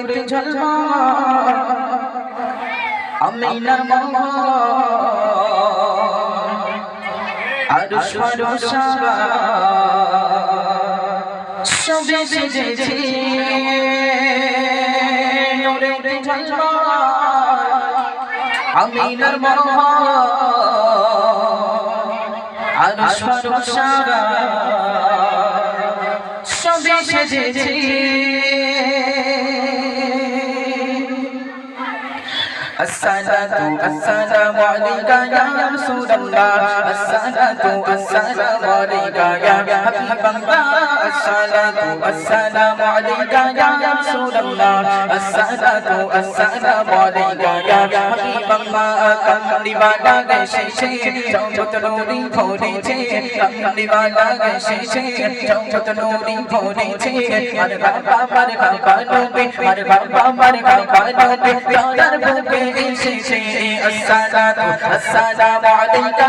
উঠে ঝলমা আমিনার মঙ্গল। আর সরসারা সবে সেজেছে। নূরে উঠে ঝলমা আমিনার মঙ্গল। আর সরসারা সবে সেজেছে। الصلاة السلام عليك يا رسول الله الصلاة السلام عليك يا حبيب الله الصلاة السلام عليك يا رسول الله الصلاة السلام عليك يا حبيب الله أمري وانا شيشي جوت نوري ভরে যে আমরি বালা গেছে জগত নূরি ভরে যে আর বাবা মার বাবা নবে আর বাবা মার বাবা নবে তার বুকে এসেছে আসসালামু আসসালামু আলাইকা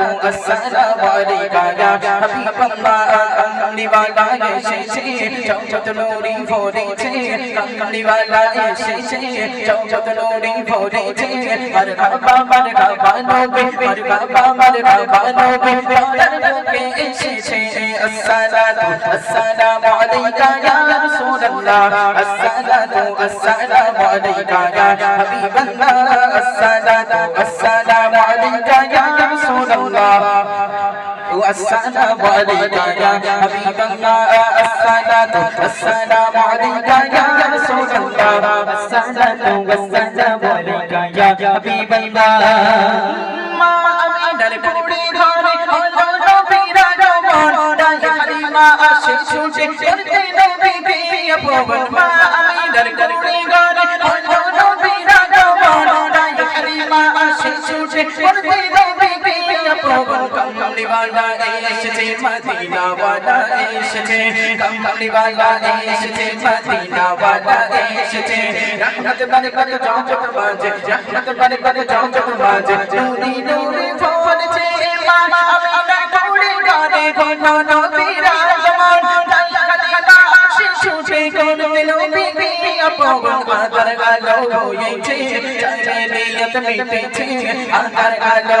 السلام عليك يا حبيب الله কামড়িওয়ালা এসেছে চৌচত নুরি ভরেছে কামড়িওয়ালা এসেছে চৌচত নুরি ভরেছে আর বাবা মার বাবা নবী আর বাবা মার বাবা নবী তারকে এসেছে আসসালাতু আসসালামু আলাইকা ইয়া রাসূলুল্লাহ আসসালাতু আসসালামু আলাইকা ইয়া হাবিবাল্লাহ আসসালাতু আসসালামু আলাইকা ইয়া الله والسلام عليك يا حبيب الله الصلاة والسلام عليك يا رسول الله الصلاة والسلام عليك يا حبيب الله ما أمين এসেছে মদিনা वाला এসেছে কমলি वाला এসেছে মদিনা वाला এসেছে রহমত বরকত জগত বাজে রহমত বরকত জগত বাজে নূরি নূরি ফলছে মা আমিনা কুড়ি গানে কোনো নবীর আগমন তাই কালিমা আসে ছুটে করতে নবীকে আপন আদার আলো হয়েছে জাহেলিয়ত মিটেছে আদার আলো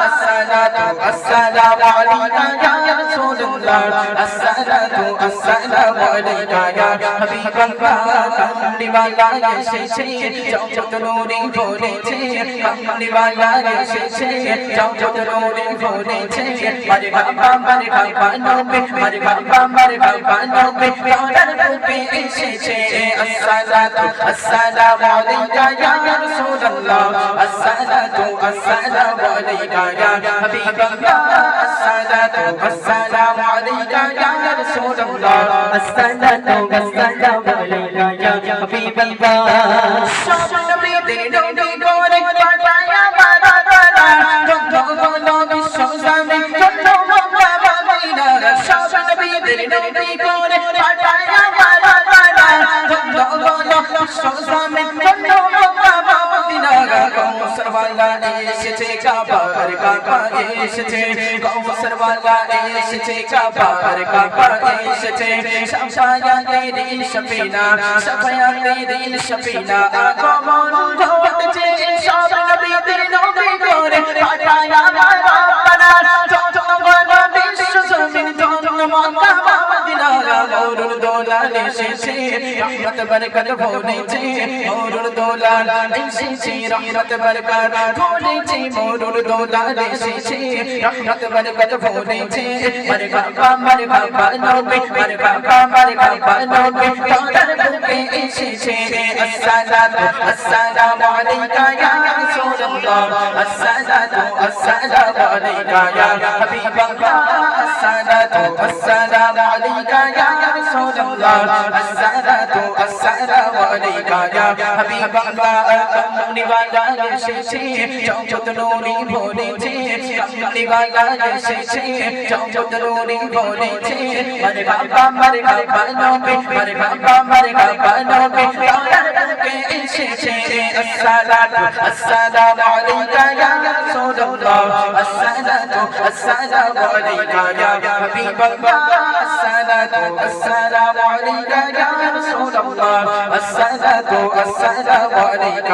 السلام عليك يا رسول الله السلام السلام عليك يا حبيب الله কামলিওয়ালা এসেছে চমচত নূরে ভরেছে কামলিওয়ালা এসেছে চমচত নূরে ভরেছে মারে বাবা মারে বাবা নবে মারে বাবা মারে বাবা নবে কারার রূপে এসেছে আসসালাতু আসসালামু আলাইকা ইয়া রাসূলুল্লাহ আসসালাতু আসসালামু আলাইকা ইয়া হাবিব হাবিবাল্লাহ সব নবীদের নবী করে পাঠায়া মারা তারা যত বলো বিশ্বজামে যত মোরা বাবাইনা সব নবীদের নবী করে পাঠায়া মারা তারা যত বলো বিশ্বজামে যত মোরা বাবাইনা বাংলা এসেছে, কাবার কাকা এসেছে কৌসর বাংলা এসেছে, কাবার কাকা এসেছে। শামসায়া তেরিল শপিনা সাফায়া তেরিল শপিনা আগমন ঘটেছে, সব নবীদের নবী করে পাঠায় আমার বাবা না জগৎ বিশ্ব জমিন জন্ম মক্কা মরুর দোলাল এসেছে, রহমত, বরকত ভরেছে মরুর দোলাল এসেছে, রহমত, বরকত ভরেছে মরুর দোলাল এসেছে, রহমত, বরকত ভরেছে মারে বাবা মারে বাবা, নবে মারে বাবা মারে বাবা, নবে, তার বুকে এসেছে। আসসালাতু, আসসালামু আলাইকা ইয়া রাসূলুল্লাহ। আসসালাতু, আসসালামু আলাইকা ইয়া হাবিবাল্লাহ। আসসালাতু আসসালামু আলাইকা ইয়া رسول الله الصلاة والسلام عليك يا حبيب الله কমলি বালা এসেছে চৌচত নুরি ভরেছে কমলি বালা এসেছে চৌচত নুরি ভরেছে মারে বাবা মারে বাবা নবে মারে বাবা মারে বাবা নবে তার বুকে এসেছে আসসালাতু আসসালামু আলাইকা ইয়া রাসূলুল্লাহ আসসালাতু আসসালামু আলাইকা ইয়া হাবিবাল্লাহ يا حبيب الله الصلاة والسلام عليك يا رسول الله الصلاة السلام عليك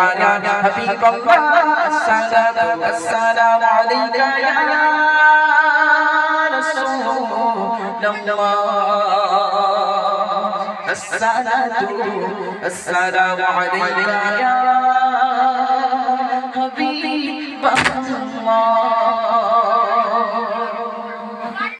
يا حبيب الله الصلاة السلام عليك يا رسول الله الصلاة السلام عليك يا